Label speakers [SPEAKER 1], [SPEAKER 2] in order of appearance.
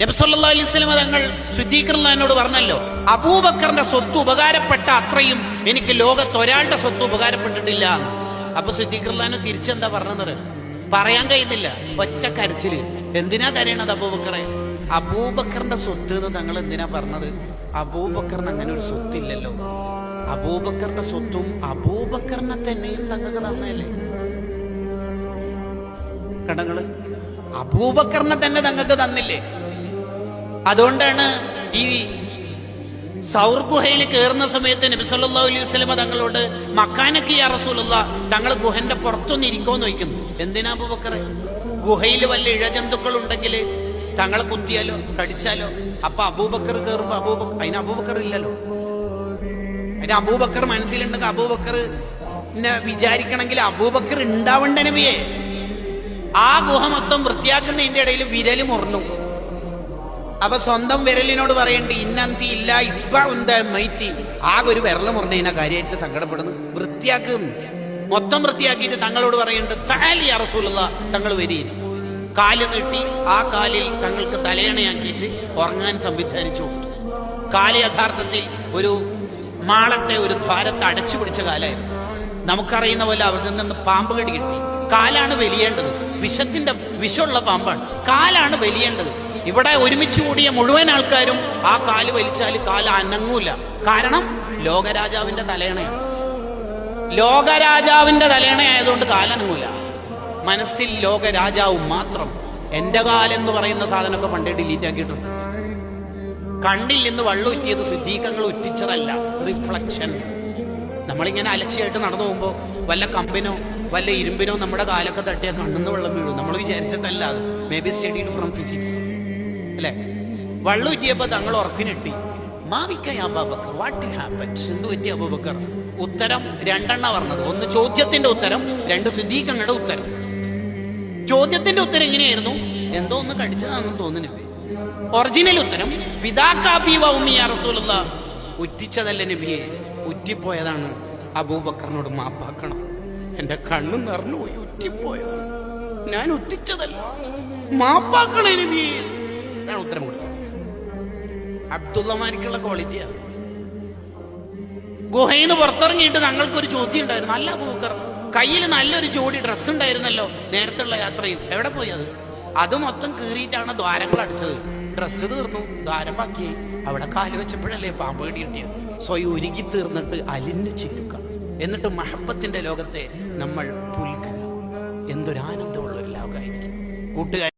[SPEAKER 1] നബ്സല്ലാ അലൈഹി തങ്ങൾ ശുദ്ധീകരണനോട് പറഞ്ഞല്ലോ അബൂബക്കറിന്റെ സ്വത്ത് ഉപകാരപ്പെട്ട അത്രയും എനിക്ക് ലോകത്ത് ഒരാളുടെ സ്വത്ത് ഉപകാരപ്പെട്ടിട്ടില്ല. അപ്പൊ ശുദ്ധീകരണന് തിരിച്ചെന്താ പറഞ്ഞത്? പറയാൻ കഴിയുന്നില്ല. ഒറ്റ കരച്ചിൽ. എന്തിനാ കരയണത് അബൂബക്കറെ? അബൂബക്കറിന്റെ സ്വത്ത് എന്ന് തങ്ങൾ എന്തിനാ പറഞ്ഞത്? അബൂബക്കറിന് അങ്ങനെ ഒരു സ്വത്തില്ലല്ലോ. അബൂബക്കറിന്റെ സ്വത്തും അബൂബക്കറിനെ തന്നെയും തങ്ങൾക്ക് തന്നല്ലേ കടങ്ങൾ? അബൂബക്കറിനെ തന്നെ തങ്ങൾക്ക് തന്നില്ലേ? അതുകൊണ്ടാണ് ഈ സൗർ ഗുഹയിൽ കയറുന്ന സമയത്ത് നബിസല്ലാ അലൈഹി വസല്ലമ തങ്ങളോട് മക്കാനൊക്കെ യാ റസൂലുള്ള തങ്ങൾ ഗുഹന്റെ പുറത്തൊന്ന് ഇരിക്കോന്ന് ചോദിക്കുന്നു എന്തിനാ ബക്കറെ ഗുഹയിൽ വല്ല ഇഴജന്തുക്കൾ ഉണ്ടെങ്കിൽ തങ്ങളെ കുത്തിയാലോ കടിച്ചാലോ? അപ്പൊ അബൂബക്കർ കയറുമ്പോ അബൂബക്കർ അതിന് അബൂബക്കർ ഇല്ലല്ലോ. അതിന് അബൂബക്കർ മനസ്സിലുണ്ടെങ്കിൽ അബൂബക്കർ വിചാരിക്കണമെങ്കിൽ അബൂബക്കർ ഉണ്ടാവണ്ട നബിയെ. ആ ഗുഹ മൊത്തം വൃത്തിയാക്കുന്നതിന്റെ ഇടയിൽ വിരൽ മുറിഞ്ഞു. അപ്പൊ സ്വന്തം വിരലിനോട് പറയണ്ട് ഇന്നന്തി ഇല്ല ഇസ്ബ ഉന്ത മൈത്തി. ആകെ ഒരു വിരൽ മുറിഞ്ഞതിനെ കാര്യമായിട്ട് സങ്കടപ്പെടുന്നു. വൃത്തിയാക്കുന്നു മൊത്തം വൃത്തിയാക്കിയിട്ട് തങ്ങളോട് പറയുന്നുണ്ട് താലി അറസൂലുള്ള തങ്ങൾ വരി. കാൽ നീട്ടി. ആ കാലിൽ തങ്ങൾക്ക് തലയണയാക്കിയിട്ട് ഉറങ്ങാൻ സംവിധാനിച്ചു. കൊടുത്തു കാൽ യഥാർത്ഥത്തിൽ ഒരു മാളത്തെ ഒരു ദ്വാരത്തെ അടച്ചു പിടിച്ച കാലായിരുന്നു. നമുക്കറിയുന്ന പോലെ അവിടെ നിന്ന് പാമ്പ് കടി കിട്ടി. കാലാണ് വലിയേണ്ടത്. വിഷത്തിന്റെ വിഷമുള്ള പാമ്പാണ്. കാലാണ് വലിയേണ്ടത്. ഇവിടെ ഒരുമിച്ച് കൂടിയ മുഴുവൻ ആൾക്കാരും ആ കാൽ വലിച്ചാൽ കാൽ അനങ്ങൂല. കാരണം ലോകരാജാവിന്റെ തലയണയാണ്. ലോകരാജാവിന്റെ തലയണയായതുകൊണ്ട് കാലനങ്ങൂല. മനസ്സിൽ ലോകരാജാവും മാത്രം. എന്റെ കാലെന്ന് പറയുന്ന സാധനമൊക്കെ പണ്ടേ ഡിലീറ്റ് ആക്കിയിട്ടുണ്ട്. കണ്ണിൽ നിന്ന് വള്ളം ഉറ്റിയത് സിദ്ധീകങ്ങൾ ഉറ്റിച്ചതല്ല. റിഫ്ലക്ഷൻ നമ്മളിങ്ങനെ അലക്ഷ്യമായിട്ട് നടന്നു പോകുമ്പോൾ വല്ല കമ്പിനോ വല്ല ഇരുമ്പിനോ നമ്മുടെ കാലൊക്കെ തട്ടിയാൽ കണ്ണെന്ന് വെള്ളം വീഴും. നമ്മൾ വിചാരിച്ചിട്ടല്ല may be studied from physics അല്ലേ? വള്ളു ഉറ്റിയപ്പോൾ തങ്ങൾ ഉറക്കിനിട്ടി മാവിക്ക വാട്ട് ഹാപ്പൻസ് ഉത്തരം രണ്ടെണ്ണ പറഞ്ഞത്. ഒന്ന് ചോദ്യത്തിന്റെ ഉത്തരം രണ്ട് ശുദ്ധീകങ്ങളുടെ ഉത്തരം. ചോദ്യത്തിന്റെ ഉത്തരം എങ്ങനെയായിരുന്നു? എന്തോ ഒന്ന് കടിച്ചതാണെന്ന് തോന്നുന്നു ഒറിജിനൽ ഉത്തരം ഉറ്റിച്ചതല്ല നബിയെ? ഉറ്റിപ്പോയതാണ് അബൂബക്കറിനോട് മാപ്പാക്കണം. എന്റെ കണ്ണു നിറഞ്ഞു പോയി ഉറ്റിപ്പോയത്. ഞാൻ ഉറ്റിച്ചതല്ല. മാപ്പാക്കണേ നബിയെ. ഞാൻ ഉത്തരം കൊടുത്തു. അബ്ദുള്ളമാനിക്കുള്ള ക്വാളിറ്റിയാണ് ഗുഹയിൽ നിന്ന് പുറത്തിറങ്ങിയിട്ട് ഞങ്ങൾക്കൊരു ചോദ്യം ഉണ്ടായിരുന്നു. നല്ല പൂക്കർ കയ്യിൽ നല്ലൊരു ജോഡി ഡ്രസ്സ് ഉണ്ടായിരുന്നല്ലോ നേരത്തെയുള്ള യാത്രയിൽ. എവിടെ പോയി അത്? അത് മൊത്തം കീറിയിട്ടാണ് ദ്വാരങ്ങൾ അടിച്ചത്. ഡ്രസ്സ് തീർന്നു ദ്വാരം ബാക്കി അവിടെ കാൽ വെച്ചപ്പോഴല്ലേ പാമ്പ് കടി കിട്ടിയത്. സ്വയം ഒരുക്കി തീർന്നിട്ട് അലിഞ്ഞു ചേരുക. എന്നിട്ട് മഹബത്തിന്റെ ലോകത്തെ നമ്മൾ പുൽക്കുക. എന്തൊരാനന്ദമുള്ള ഒരു ലോകമായിരിക്കും കൂട്ടുകാർ